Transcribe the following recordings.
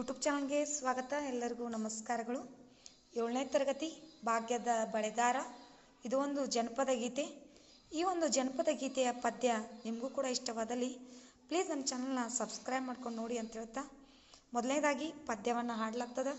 YouTube ಚಾನಲ್ಗೆ ಸ್ವಾಗತ. ಎಲ್ಲರಿಗೂ ನಮಸ್ಕಾರಗಳು. ಏಳನೇ ತರಗತಿ ಭಾಗ್ಯದ ಬಳೆಗಾರ. ಇದು ಒಂದು ಜನಪದ ಗೀತೆ. ಈ ಒಂದು ಜನಪದ ಗೀತೆಯ ಪದ್ಯ ನಿಮಗೂ ಕೂಡ ಇಷ್ಟವಾದಲ್ಲಿ ಪ್ಲೀಸ್ ನಮ್ಮ ಚಾನಲ್ನ ಸಬ್ಸ್ಕ್ರೈಬ್ ಮಾಡ್ಕೊಂಡು ನೋಡಿ ಅಂತ ಹೇಳ್ತಾ ಮೊದಲನೇದಾಗಿ ಪದ್ಯವನ್ನು ಹಾಡಲಾಗ್ತದೆ.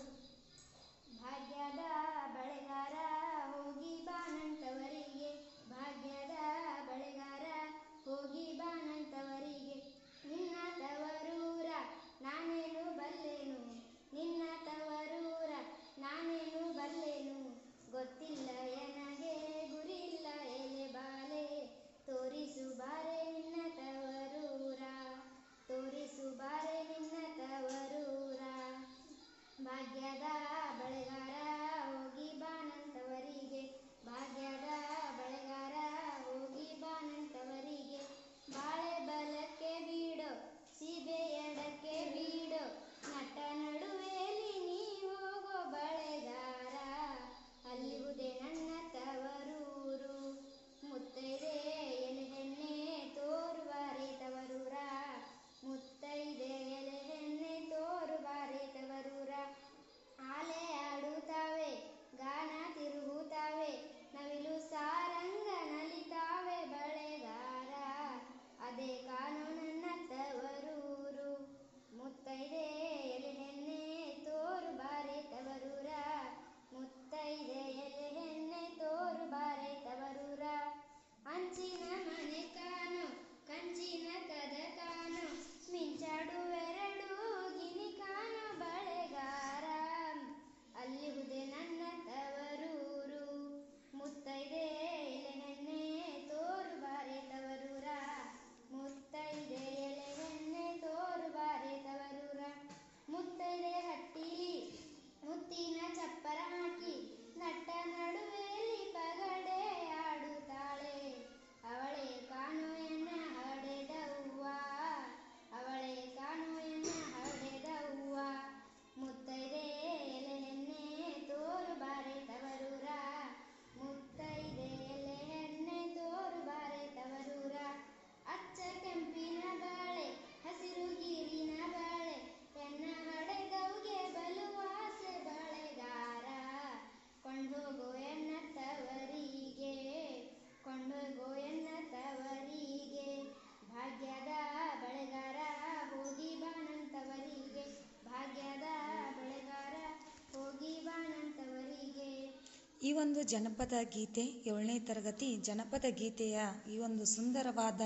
ಈ ಒಂದು ಜನಪದ ಗೀತೆ, ಏಳನೇ ತರಗತಿ ಜನಪದ ಗೀತೆಯ ಈ ಒಂದು ಸುಂದರವಾದ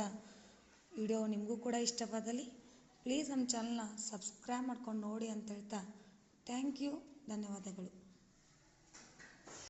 ವಿಡಿಯೋ ನಿಮಗೂ ಕೂಡ ಇಷ್ಟವಾದಲ್ಲಿ ಪ್ಲೀಸ್ ನಮ್ಮ ಚಾನಲ್ನ ಸಬ್ಸ್ಕ್ರೈಬ್ ಮಾಡ್ಕೊಂಡು ನೋಡಿ ಅಂತ ಹೇಳ್ತಾ ಥ್ಯಾಂಕ್ ಯು ಧನ್ಯವಾದಗಳು.